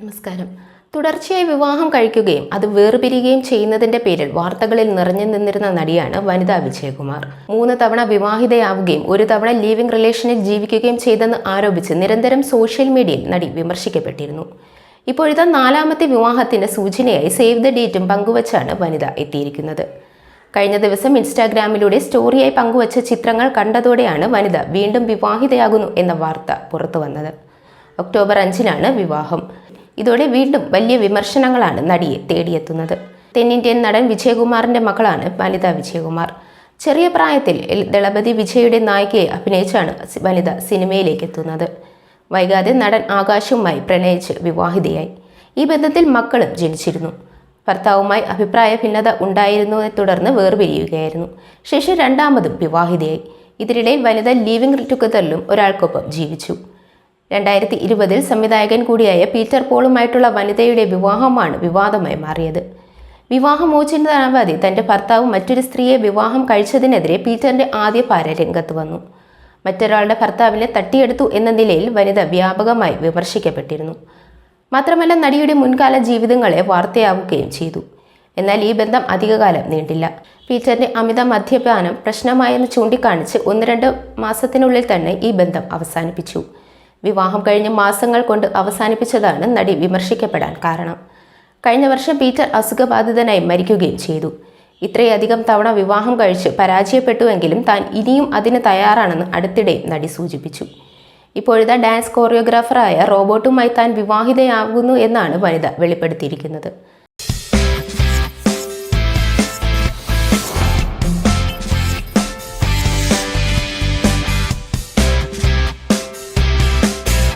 നമസ്കാരം. തുടർച്ചയായി വിവാഹം കഴിക്കുകയും അത് വേർപിരിയുകയും ചെയ്യുന്നതിന്റെ പേരിൽ വാർത്തകളിൽ നിറഞ്ഞു നിന്നിരുന്ന നടിയാണ് വനിതാ വിജയകുമാർ. മൂന്ന് തവണ വിവാഹിതയാവുകയും ഒരു തവണ ലീവിംഗ് റിലേഷനിൽ ജീവിക്കുകയും ചെയ്തെന്ന് ആരോപിച്ച് നിരന്തരം സോഷ്യൽ മീഡിയയിൽ നടി വിമർശിക്കപ്പെട്ടിരുന്നു. ഇപ്പോഴത്തെ നാലാമത്തെ വിവാഹത്തിന്റെ സൂചനയായി സേവ് ദ ഡേറ്റും പങ്കുവച്ചാണ് വനിത എത്തിയിരിക്കുന്നത്. കഴിഞ്ഞ ദിവസം ഇൻസ്റ്റാഗ്രാമിലൂടെ സ്റ്റോറിയായി പങ്കുവച്ച ചിത്രങ്ങൾ കണ്ടതോടെയാണ് വനിത വീണ്ടും വിവാഹിതയാകുന്നു എന്ന വാർത്ത പുറത്തു വന്നത് ഒക്ടോബർ അഞ്ചിനാണ് വിവാഹം. ഇതോടെ വീണ്ടും വലിയ വിമർശനങ്ങളാണ് നടിയെ തേടിയെത്തുന്നത്. തെന്നിന്ത്യൻ നടൻ വിജയകുമാറിന്റെ മകളാണ് വനിത വിജയകുമാർ. ചെറിയ പ്രായത്തിൽ ദളപതി വിജയുടെ നായികയെ അഭിനയിച്ചാണ് വനിത സിനിമയിലേക്ക് എത്തുന്നത്. വൈകാതെ നടൻ ആകാശവുമായി പ്രണയിച്ച് വിവാഹിതയായി. ഈ ബന്ധത്തിൽ മക്കളും ജനിച്ചിരുന്നു. ഭർത്താവുമായി അഭിപ്രായ ഭിന്നത ഉണ്ടായിരുന്നതിനെ തുടർന്ന് വേർപിരിയുകയായിരുന്നു. ശേഷം രണ്ടാമതും വിവാഹിതയായി. ഇതിനിടയിൽ വനിത ലീവിംഗ് ടുഗദറിലും ഒരാൾക്കൊപ്പം ജീവിച്ചു. രണ്ടായിരത്തി ഇരുപതിൽ സംവിധായകൻ കൂടിയായ പീറ്റർ പോളുമായിട്ടുള്ള വനിതയുടെ വിവാഹമാണ് വിവാദമായി മാറിയത്. വിവാഹമോചിതനാവാതെ തന്റെ ഭർത്താവ് മറ്റൊരു സ്ത്രീയെ വിവാഹം കഴിച്ചതിനെതിരെ പീറ്ററിന്റെ ആദ്യ ഭാര്യ രംഗത്ത് വന്നു. മറ്റൊരാളുടെ ഭർത്താവിനെ തട്ടിയെടുത്തു എന്ന നിലയിൽ വനിത വ്യാപകമായി വിമർശിക്കപ്പെട്ടിരുന്നു. മാത്രമല്ല നടിയുടെ മുൻകാല ജീവിതങ്ങളെ വാർത്തയാവുകയും ചെയ്തു. എന്നാൽ ഈ ബന്ധം അധികകാലം നീണ്ടില്ല. പീറ്ററിന്റെ അമിത മദ്യപാനം പ്രശ്നമായെന്ന് ചൂണ്ടിക്കാണിച്ച് ഒന്ന് രണ്ട് മാസത്തിനുള്ളിൽ തന്നെ ഈ ബന്ധം അവസാനിപ്പിച്ചു. വിവാഹം കഴിഞ്ഞ് മാസങ്ങൾ കൊണ്ട് അവസാനിപ്പിച്ചതാണ് നടി വിമർശിക്കപ്പെടാൻ കാരണം. കഴിഞ്ഞ വർഷം പീറ്റർ അസുഖബാധിതനായി മരിക്കുകയും ചെയ്തു. ഇത്രയധികം തവണ വിവാഹം കഴിച്ച് പരാജയപ്പെട്ടുവെങ്കിലും താൻ ഇനിയും അതിന് തയ്യാറാണെന്ന് അടുത്തിടെ നടി സൂചിപ്പിച്ചു. ഇപ്പോഴത്തെ ഡാൻസ് കോറിയോഗ്രാഫറായ റോബോട്ടുമായി താൻ വിവാഹിതയാകുന്നു എന്നാണ് വനിത വെളിപ്പെടുത്തിയിരിക്കുന്നത്.